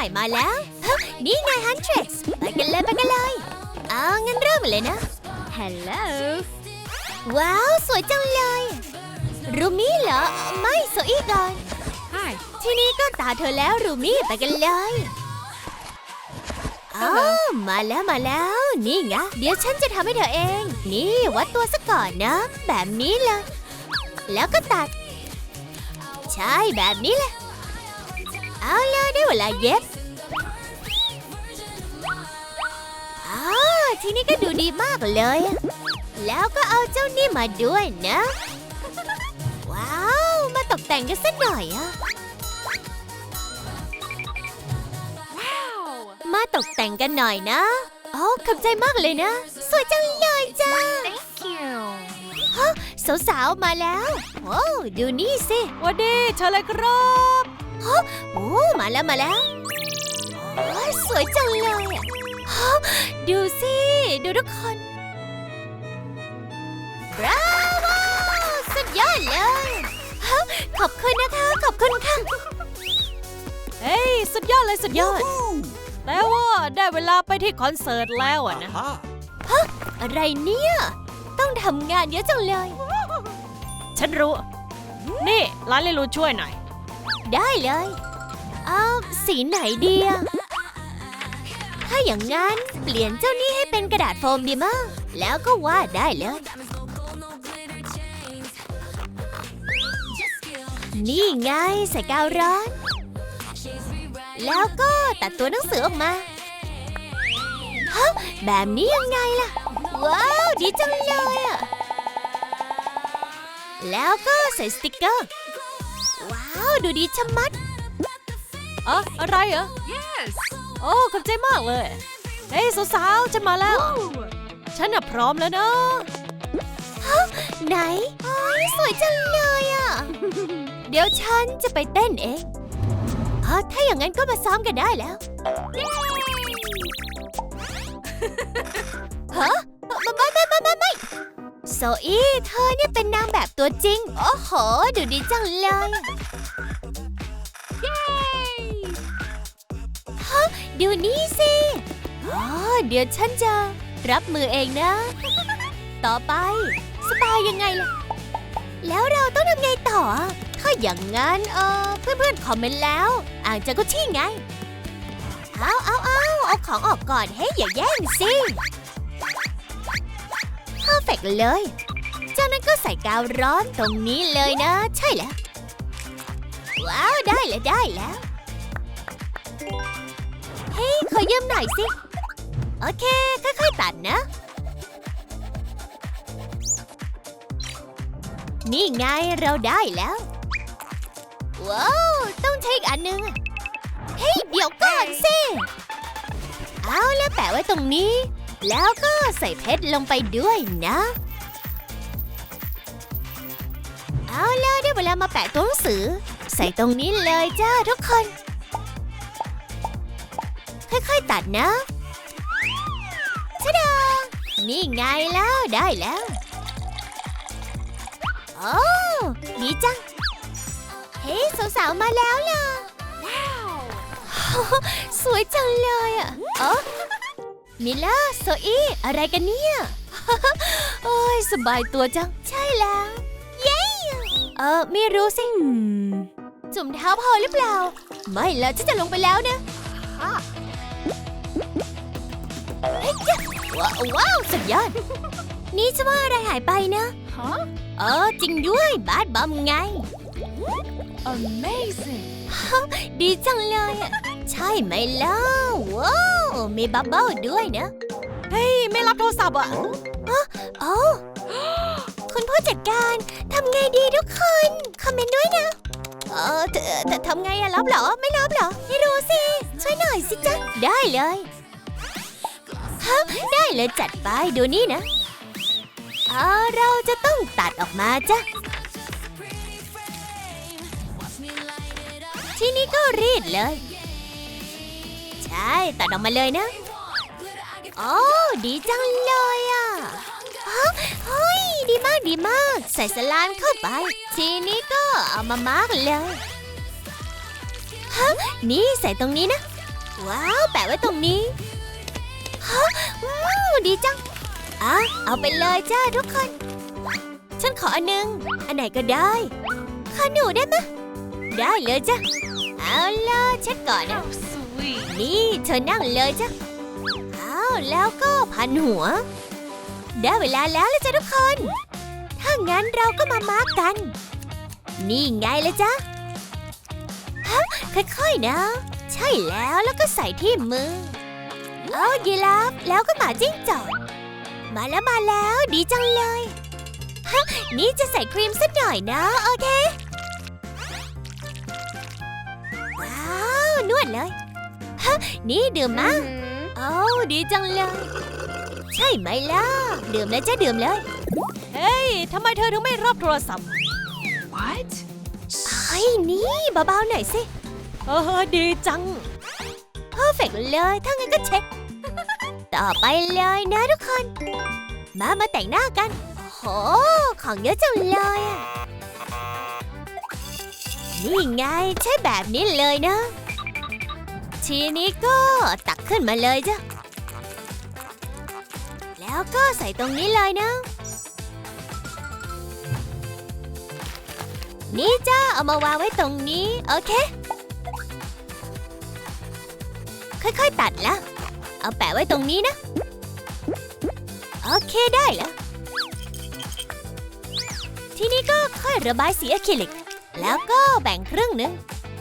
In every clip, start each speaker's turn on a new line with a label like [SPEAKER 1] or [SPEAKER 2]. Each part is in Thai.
[SPEAKER 1] ม่มาแล้วฮะนี่ไงฮันเทรสไปกันเลยไปกันเลยเอางั้นเริ่มเลยนะ
[SPEAKER 2] Hello
[SPEAKER 1] ว้าว สวยจังเลย รูมี่เหรอ ไม่โซอี้ก่อน
[SPEAKER 2] Hi
[SPEAKER 1] ทีนี้ก็ตาเธอแล้วรูมี่ไปกันเลยอ้าวมาแล้วมาแล้ว นี่ไงเดี๋ยวฉันจะทำให้เธอเอง นี่วัดตัวซะก่อนนะ แบบนี้เลย แล้วก็ตัด ใช่แบบนี้แหละ เอาเลยได้เวลาเย็บอ้าวทีนี้ก็ดูดีมากเลยอะแล้วก็เอาเจ้านี่มาด้วยนะ ว้าว มาตกแต่งกันสักหน่อยอะ
[SPEAKER 2] Wow
[SPEAKER 1] มาตกแต่งกันหน่อยนะโอ้ขอบใจมากเลยนะ สวยจังเลยจ้า
[SPEAKER 2] Thank you
[SPEAKER 1] สาวๆ มาแล้ว โอ้ดูนี่สิ
[SPEAKER 2] วันดีเชิญเลยครับ
[SPEAKER 1] โอ้มาแล้วมาแล้วโอ้ยสวยจังเลยอะฮะดูสิ ดูทุกคนบราโวสุดยอดเลยฮะขอบคุณนะคะ ขอบคุณค่ะ
[SPEAKER 2] เฮ้ย สุดยอดเลยสุดยอด แต่ว่าได้เวลาไปที่คอนเสิร์ตแล้วอะนะ
[SPEAKER 3] Aha.
[SPEAKER 1] อะไรเนี่ย ต้องทำงานเยอะจังเลย
[SPEAKER 2] ฉันรู้ นี่ร้านเลลูช่วยหน่อย
[SPEAKER 1] ได้เลยเอาสีไหนดีอะถ้าอย่างงั้นเปลี่ยนเจ้านี่ให้เป็นกระดาษโฟมดีมากแล้วก็วาดได้เลย นี่ไงใส่กาวร้อน แล้วก็ตัดตัวหนังสือออกมาฮะแบบนี้ยังไงล่ะ ว้าว ดีจังเลยอะแล้วก็ใส่สติกเกอร์ ดูดีชะมัด
[SPEAKER 2] เอะอะไรเหรอ Yes โอ้ขอบใจมากเลย เฮ้ยสาวๆฉันมาแล้ว ฉันน่ะพร้อมแล้วนะ
[SPEAKER 1] ไหนโอ้ยสวยจังเลยอะ เดี๋ยวฉันจะไปเต้นเองอ๋อถ้าอย่างนั้นก็มาซ้อมกันได้แล้ว ฮะไม่ไม่ไม่ไม่ไม่โซอี้เธอเนี่ยเป็นนางแบบตัวจริง โอ้โห ดูดีจังเลย ดูนี่สิอ๋อเดี๋ยวฉันจะรับมือเองนะ ต่อไปสบายยังไงล่ะ แล้วเราต้องทำไงต่อ ถ้าอย่างงั้นเออเพื่อนๆคอมเมนต์แล้ว อ่างจากุชี่ไง เอาเอาเอาเอาของออกก่อนเฮ้ยอย่าแย่งสิเพอร์เฟกเลย จากนั้นก็ใส่กาวร้อนตรงนี้เลยนะ ใช่แล้ว ว้าว ได้แล้วได้แล้ว ฮ้ยขอยืมหน่อยสิ โอเค ค่อยๆ ตัดนะ นี่ไงเราได้แล้ว ว้าว ต้องใช้อีกอันหนึง เฮ้ย เดี๋ยวก่อนสิ เอาแล้วแปะไว้ตรงนี้ แล้วก็ใส่เพชรลงไปด้วยนะ เอาแล้วได้เวลามาแปะตัวหนังสือ ใส่ตรงนี้เลยจ้าทุกคน ค่อยๆตัดนะชะดานี่ไงแล้วได้แล้ว โอ้ดีจัง เฮ้ยสาวๆมาแล้วล่ะว้าวสวยจังเลยอะเออมิล่าโซอี้อะไรกันเนี่ย โอ้ยสบายตัวจัง ใช่แล้ว เย้เออไม่รู้สิ จุ่มเท้าพอหรือเปล่า ไม่แล้วฉันจะลงไปแล้วนะเฮ้ยจ้ะ ว้าวว้าวสุดยอด นี่จะว่าอะไรหายไปนะ
[SPEAKER 2] Huh
[SPEAKER 1] เออจริงด้วยบาสบอมไง
[SPEAKER 2] Amazing
[SPEAKER 1] ดีจังเลยอะใช่ไหมล่ะว้าวมีบับเบิ้ลด้วยนะ
[SPEAKER 2] เฮ้ย ไม่รับโทรศัพท์อะ
[SPEAKER 1] โอ้คุณผู้จัดการทำไงดีทุกคน คอมเมนต์ด้วยนะ เออเธอเธอทำไงอะรับเหรอ ไม่รับเหรอ ไม่รู้สิ ช่วยหน่อยสิจ๊ะ ได้เลย ฮะได้เลยจัดไปดูนี่นะเออเราจะต้องตัดออกมาจ้ะ ทีนี้ก็รีดเลย ใช่ตัดออกมาเลยนะ โอ้ดีจังเลยอะเฮ้ยดีมากดีมาก ใส่สลามเข้าไป ทีนี้ก็เอามามาร์กเลยฮะนี่ใส่ตรงนี้นะ ว้าว แปะไว้ตรงนี้ ฮะว้าวดีจังอะเอาไปเลยจ้าทุกคน ฉันขออันหนึง อันไหนก็ได้ขอหนูได้ไหมะได้เลยจ้ะเอาล่ะเช็ดก่อนนะ
[SPEAKER 2] sweet
[SPEAKER 1] นี่เธอนั่งเลยจ้ะเอาแล้วก็พันหัว ได้เวลาแล้วละจ้ะทุกคน ถ้างั้นเราก็มามาร์กกัน นี่ไงละจ้ะฮะค่อยๆนะ ใช่แล้วแล้วก็ใส่ที่มือ เอายีราฟแล้วก็หมาจิ้งจอกมาแล้วมาแล้วดีจังเลยฮะนี่จะใส่ครีมสักหน่อยนะโอเค ว้าว นวดเลยฮะนี่ดื่มมาโอ้ดีจังเลย ใช่ไหมล่ะ ดื่มแล้วจะดื่มเลย
[SPEAKER 2] เฮ้ยทำไมเธอถึงไม่รับโทรศัพท์
[SPEAKER 3] What?
[SPEAKER 1] ไอ้ยนี่เบาๆหน่อยสิ
[SPEAKER 2] เออดีจัง
[SPEAKER 1] เพอร์เฟกเลย ถ้างั้นก็เช็ค ต่อไปเลยนะทุกคน มามาแต่งหน้ากัน โห ของเยอะจังเลยอะนี่ไงใช่แบบนี้เลยนะ ทีนี้ก็ตักขึ้นมาเลยจ้ะ แล้วก็ใส่ตรงนี้เลยนะ นี่จ้าเอามาวางไว้ตรงนี้ โอเค ค่อยๆ ตัดละเอาแปะไว้ตรงนี้นะ โอเคได้แล้ว ทีนี้ก็ค่อยระบายสีอะคริลิก แล้วก็แบ่งครึ่งหนึง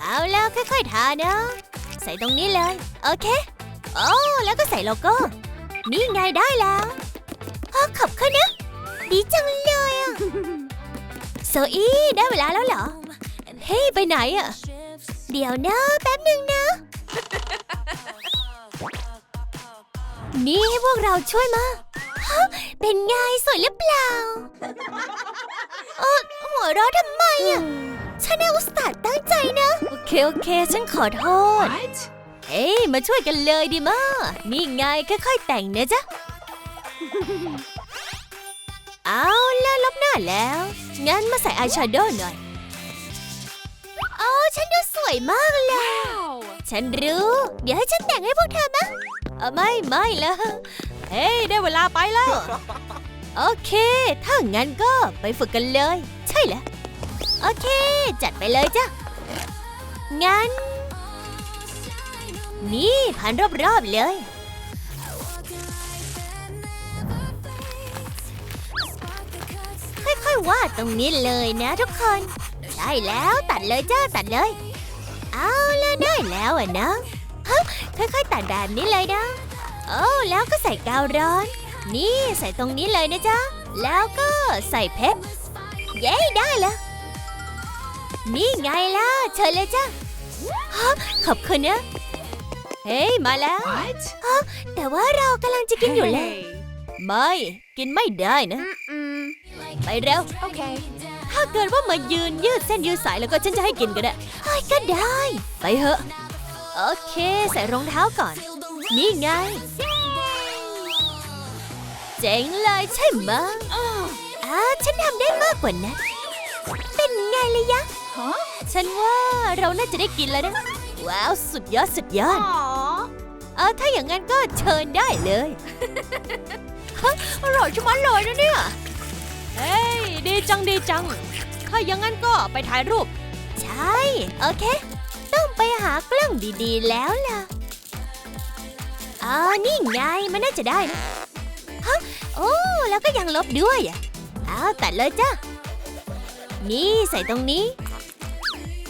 [SPEAKER 1] เอาแล้วค่อยๆ ทานะ ใส่ตรงนี้เลย โอเค โอ้แล้วก็ใส่โลโก้ นี่ไงได้แล้วอ๋อขอบคุณนะ ดีจังเลยอะโซอี้ได้เวลาแล้วเหรอ เฮ้ยไปไหนอะ เดี๋ยวนะแป๊บหนึ่งนะ นี่ให้พวกเราช่วยมาฮะเป็นไงสวยหรือเปล่า เออหัวเราะทำไมอะ ฉันอุตส่าห์ตั้งใจนะ โอเค โอเค ฉันขอโทษ
[SPEAKER 3] What?
[SPEAKER 1] เฮ้ยมาช่วยกันเลยดีมานี่ไงค่อยๆแต่งนะจ๊ะ เอาแล้วลบหน้าแล้ว งั้นมาใส่อายแชโดว์หน่อย โอ้ฉันดูสวยมากเลย
[SPEAKER 3] Wow.
[SPEAKER 1] ฉันรู้ เดี๋ยวให้ฉันแต่งให้พวกเธอมะเออไม่ไม่ละ
[SPEAKER 2] เฮ้ยได้เวลาไปแล้ว
[SPEAKER 1] โอเค ถ้างั้นก็ไปฝึกกันเลย ใช่แล้วโอเค จัดไปเลยจ้ะ งั้น นี่พันรอบๆเลย ค่อยๆวาดตรงนี้เลยนะทุกคนใช่แล้วตัดเลยจ้าตัดเลย เอาแล้วได้แล้วอะนะฮะค่อยๆตัดแบบนี้เลยนะโอ้แล้วก็ใส่กาวร้อน นี่ใส่ตรงนี้เลยนะจ๊ะ แล้วก็ใส่เพชร เย้ได้แล้วนี่ไงล่ะเชิญเลยจ้ะฮะขอบคุณนะเฮ้ยมาแล้ว
[SPEAKER 3] What?
[SPEAKER 1] แต่ว่าเรากำลังจะกินอยู่เลย
[SPEAKER 3] Hey.
[SPEAKER 1] ไม่ กินไม่ได้นะ
[SPEAKER 3] Mm-mm.
[SPEAKER 1] ไปเร็ว
[SPEAKER 3] Okay.
[SPEAKER 1] ถ้าเกิดว่ามายืนยืดเส้นยืดสายแล้วก็ฉันจะให้กินก็ได้เฮ้ก็ได้ ไปเถอะ โอเค ใส่รองเท้าก่อน นี่ไง เจ๋งเลยใช่ไหมอ่าฉันทำได้มากกว่านั้น เป็นไงเลยยะ ฉันว่าเราน่าจะได้กินแล้วนะ ว้าว สุดยอดสุดยอดเออถ้าอย่างนั้นก็เชิญได้เลย
[SPEAKER 2] อร่อยชะมัดเลยนะเนี่ย ดีจังดีจัง ถ้าอย่างนั้นก็ไปถ่ายรูป
[SPEAKER 1] ใช่ โอเค ต้องไปหากล้องดีๆแล้วล่ะอ๋อนี่ไง มันน่าจะได้นะฮะโอ้ แล้วก็ยังลบด้วยอะเอาตัดเลยจ้ะ นี่ใส่ตรงนี้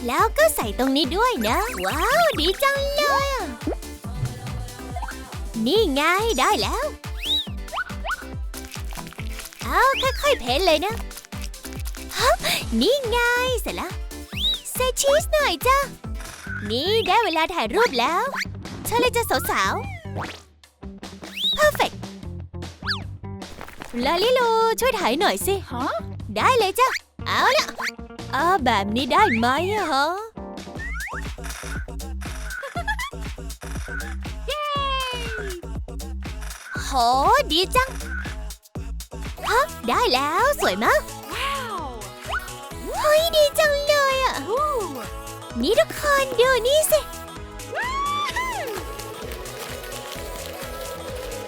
[SPEAKER 1] แล้วก็ใส่ตรงนี้ด้วยนะ ว้าว ดีจังเลยอะนี่ไง ได้แล้ว เอาค่อยๆ เพ้นเลยนะ ฮะนี่ไงเสร็จแล้วใส่ชีสหน่อยจ้ะ นี่ได้เวลาถ่ายรูปแล้วเชิญเลยจ้ะสาวๆ perfect ลาลิลูช่วยถ่ายหน่อยสิ
[SPEAKER 3] Huh?
[SPEAKER 1] ได้เลยจ้ะ เอาละอ่าแบบนี้ได้ไหมอะฮะโหดีจังฮะได้แล้วสวยมาก
[SPEAKER 3] Wow.
[SPEAKER 1] เฮ้ ยดีจังเลยอะ นี่ทุกคนดูนี่สิ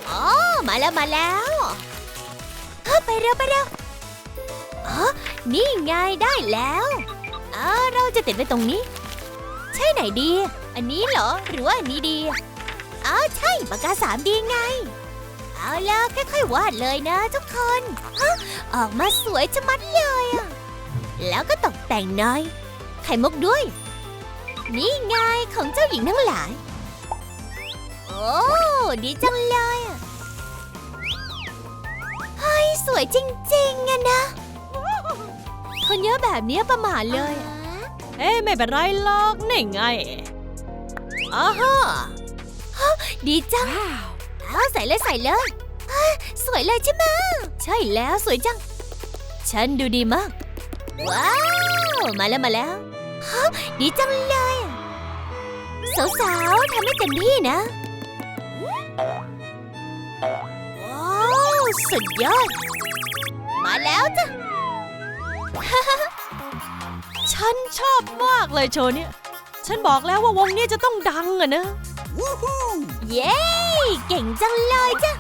[SPEAKER 1] อ๋อมาแล้วมาแล้วไปเร็วไปเร็วอ๋อนี่ไงได้แล้วอ๋อเราจะติดไว้ตรงนี้ ใช่ไหนดี อันนี้เหรอ หรือว่าอันนี้ดีอ๋อใช่ปากกาสามดีไง เอาละค่อยๆวาดเลยนะทุกคน ออกมาสวยชะมัดเลยอะ แล้วก็ตกแต่งหน่อย ไข่มุกด้วย นี่ไงของเจ้าหญิงทั้งหลาย โอ้ดีจังเลยอะเฮ้ยสวยจริงๆอะนะ
[SPEAKER 2] คนเยอะแบบเนี้ยประมาทเลย เอ้ยไม่เป็นไรหรอกนี่ไงอ๋อฮะ
[SPEAKER 1] ดีจัง
[SPEAKER 3] Wow.
[SPEAKER 1] เอาใส่เลยใส่เลยเฮ้ยสวยเลยใช่ไหมใช่แล้วสวยจัง ฉันดูดีมาก ว้าว มาแล้วมาแล้วฮะดีจังเลยอะสาวๆทำให้เต็มที่นะ ว้าว สุดยอด มาแล้วจ้ะ
[SPEAKER 2] ฉันชอบมากเลยโชว์เนี่ย ฉันบอกแล้วว่าวงเนี้ยจะต้องดังอะนะ
[SPEAKER 1] เย้ เก่งจังเลยจ้ะ